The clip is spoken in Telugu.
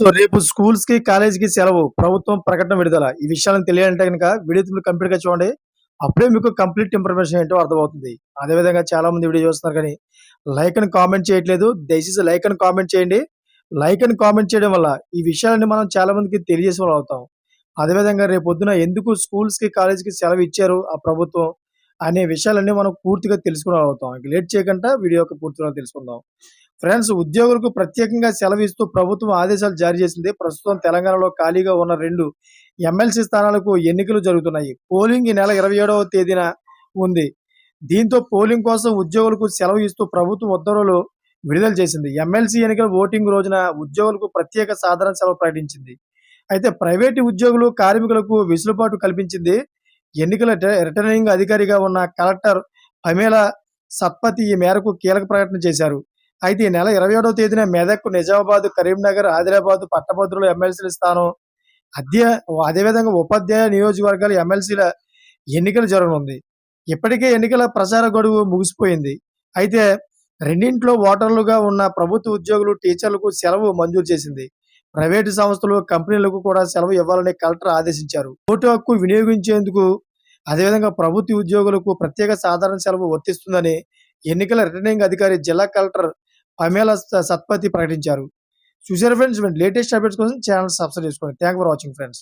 సో రేపు స్కూల్స్కి కాలేజ్కి సెలవు ప్రభుత్వం ప్రకటన విడుదల. ఈ విషయాలను తెలియాలంటే కనుక వీడియో కంప్లీట్గా చూడండి. అప్పుడే మీకు కంప్లీట్ ఇన్ఫర్మేషన్ ఏంటో అర్థమవుతుంది. అదేవిధంగా చాలా మంది వీడియో చూస్తున్నారు కానీ లైక్ అని కామెంట్ చేయట్లేదు. దయచేసి లైక్ అని కామెంట్ చేయండి. లైక్ అని కామెంట్ చేయడం వల్ల ఈ విషయాలని మనం చాలా మందికి తెలియజేసే వాళ్ళు అవుతాం. అదేవిధంగా రేపు పొద్దున ఎందుకు స్కూల్స్కి కాలేజ్కి సెలవు ఇచ్చారు ఆ ప్రభుత్వం? అనే విషయాలన్నీ మనం పూర్తిగా తెలుసుకునే అవుతాం లేట్ చేయకుండా వీడియో యొక్క పూర్తిగా తెలుసుకుందాం. ఫ్రెండ్స్ ఉద్యోగులకు ప్రత్యేకంగా సెలవు ఇస్తూ ప్రభుత్వం ఆదేశాలు జారీ చేసింది. ప్రస్తుతం తెలంగాణలో ఖాళీగా ఉన్న రెండు ఎమ్మెల్సీ స్థానాలకు ఎన్నికలు జరుగుతున్నాయి. పోలింగ్ ఈ నెల ఇరవై ఏడవ తేదీన ఉంది. దీంతో పోలింగ్ కోసం ఉద్యోగులకు సెలవు ఇస్తూ ప్రభుత్వం ఉత్తర్వులు విడుదల చేసింది. ఎమ్మెల్సీ ఎన్నికల ఓటింగ్ రోజున ఉద్యోగులకు ప్రత్యేక సాధారణ సెలవు ప్రకటించింది. అయితే ప్రైవేటు ఉద్యోగులు కార్మికులకు వెసులుబాటు కల్పించింది. ఎన్నికల రిటర్నింగ్ అధికారిగా ఉన్న కలెక్టర్ పమేల సత్పతి ఈ మేరకు కీలక ప్రకటన చేశారు. అయితే ఈ నెల ఇరవై ఏడవ తేదీన మెదక్ నిజామాబాద్ కరీంనగర్ ఆదిలాబాద్ పట్టభద్రుల ఎమ్మెల్సీల స్థానం అధ్య అదేవిధంగా ఉపాధ్యాయ నియోజకవర్గాల ఎమ్మెల్సీల ఎన్నికలు జరగనుంది. ఇప్పటికే ఎన్నికల ప్రచార గడువు ముగిసిపోయింది. అయితే రెండింట్లో ఓటర్లుగా ఉన్న ప్రభుత్వ ఉద్యోగులు టీచర్లకు సెలవు మంజూరు చేసింది. ప్రైవేటు సంస్థలు కంపెనీలకు కూడా సెలవు ఇవ్వాలని కలెక్టర్ ఆదేశించారు. ఓటు హక్కు వినియోగించేందుకు అదేవిధంగా ప్రభుత్వ ఉద్యోగులకు ప్రత్యేక సాధారణ సెలవు వర్తిస్తుందని ఎన్నికల రిటర్నింగ్ అధికారి జిల్లా కలెక్టర్ పమేల సత్పతి ప్రకటించారు. చూసారు ఫ్రెండ్స్ లేటెస్ట్ అప్డేట్స్ కోసం ఛానల్ సబ్స్క్రైబ్ చేసుకోండి. Thank for watching friends.